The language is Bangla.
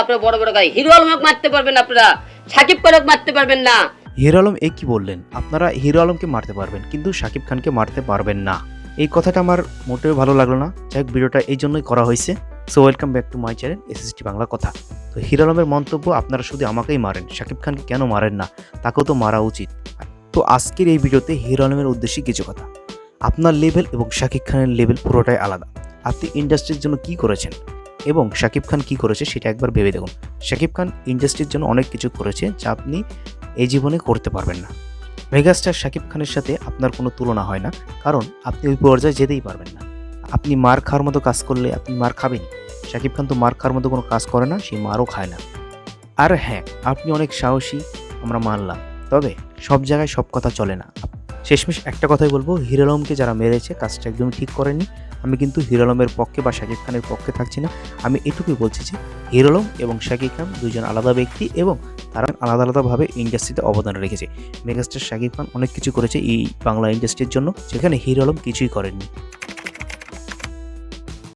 আপনারা বড় বড় গাড়ি। হিরো আলমক মারতে পারবেন আপনারা। সাকিব খানক মারতে পারবেন না। হিরো আলম, এ কি বললেন? আপনারা হিরো আলমকে মারতে পারবেন, কিন্তু শাকিব খানকে মারতে পারবেন না। এই কথাটা আমার মোটেও ভালো লাগল না। যাই ভিডিওটা এই জন্যই করা হয়েছে। So welcome back to my channel SST Bangla কথা। তো হিরো আলমের মন্তব্য, আপনারা শুধু আমাকেই মারেন। শাকিব খানকে কেন মারেন না? তাকেও তো মারা উচিত। তো আজকের এই ভিডিওতে হিরো আলমের উদ্দেশ্যে কিছু কথা। আপনার লেভেল এবং শাকিব খানের লেভেল পুরোটাই আলাদা। আপনি ইন্ডাস্ট্রির জন্য কি করেছেন? এবং শাকিব খান কি করেছে সেটা একবার ভেবে দেখুন। শাকিব খান ইন্ডাস্ট্রির জন্য অনেক কিছু করেছে যা আপনি এই জীবনে করতে পারবেন না। মেগাস্টার শাকিব খানের সাথে আপনার কোনো তুলনা হয় না, কারণ আপনি ওই পর্যায়ে যেতেই পারবেন না। আপনি মার খাওয়ার মতো কাজ করলে আপনি মার খাবেন শাকিব খান তো মার খাওয়ার মতো কোনো কাজ করে না, সে মারও খায় না। আর হ্যাঁ আপনি অনেক সাহসী, আমরা মানলাম। তবে সব জায়গায় সব কথা চলে না। শেষমেশ একটা কথাই বলব, হিরো আলমকে যারা মেরেছে, কাজটা একদমই ঠিক করেনি। আমি কিন্তু হিরো আলমের পক্ষে বা শাকিব খানের পক্ষে থাকছি না। আমি এটুকুই বলছি যে হিরো আলম এবং শাকিব খান দুজন আলাদা ব্যক্তি এবং তারা আলাদা আলাদাভাবে ইন্ডাস্ট্রিতে অবদান রেখেছে। মেগাস্টার শাকিব খান অনেক কিছু করেছে এই বাংলা ইন্ডাস্ট্রির জন্য সেখানে হিরো আলম কিছুই করেননি।